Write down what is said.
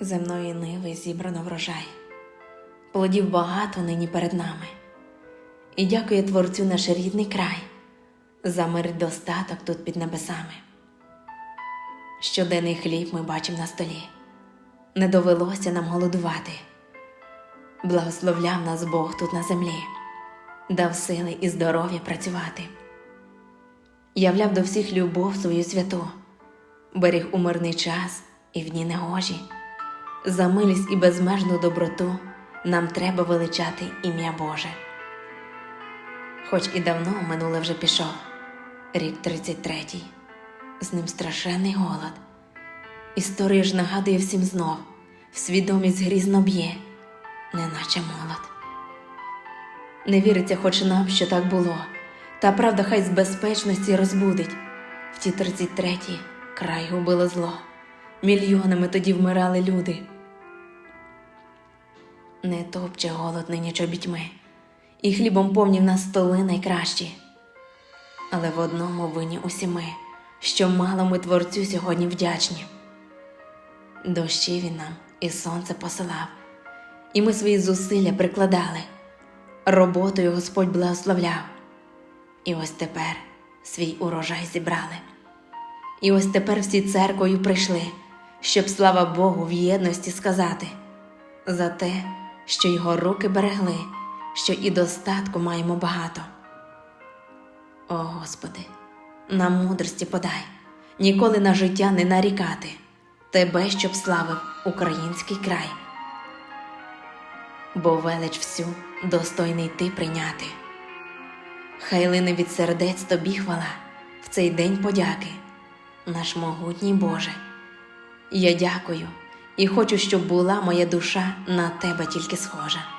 Земної ниви зібрано врожай, плодів багато нині перед нами. І дякує Творцю наш рідний край за мир достаток тут під небесами. Щоденний хліб ми бачимо на столі, не довелося нам голодувати. Благословляв нас Бог тут на землі, дав сили і здоров'я працювати. Являв до всіх любов свою святу, беріг у мирний час і в дні негожі. За милість і безмежну доброту нам треба величати ім'я Боже. Хоч і давно минуле вже пішов, рік 33-й, з ним страшенний голод. Історія ж нагадує всім знов, в свідомість грізно б'є, неначе молод. Не віриться хоч нам, що так було, та правда хай з безпечності розбудить. В ті 33-ті край губило зло, мільйонами тоді вмирали люди. Не топче голод нині чобітьми, і хлібом повні в нас столи найкращі. Але в одному винні усі ми, що мало ми творцю сьогодні вдячні. Дощі він нам і сонце посилав, і ми свої зусилля прикладали, роботою Господь благословляв. І ось тепер свій урожай зібрали. І ось тепер всі церквою прийшли, щоб слава Богу в єдності сказати за те, що його руки берегли, що і достатку маємо багато. О Господи, нам мудрості подай, ніколи на життя не нарікати, Тебе, щоб славив український край, бо велич всю достойний ти прийняти. Хай лине від сердець тобі хвала в цей день подяки, наш могутній Боже. Я дякую і хочу, щоб була моя душа на тебе тільки схожа.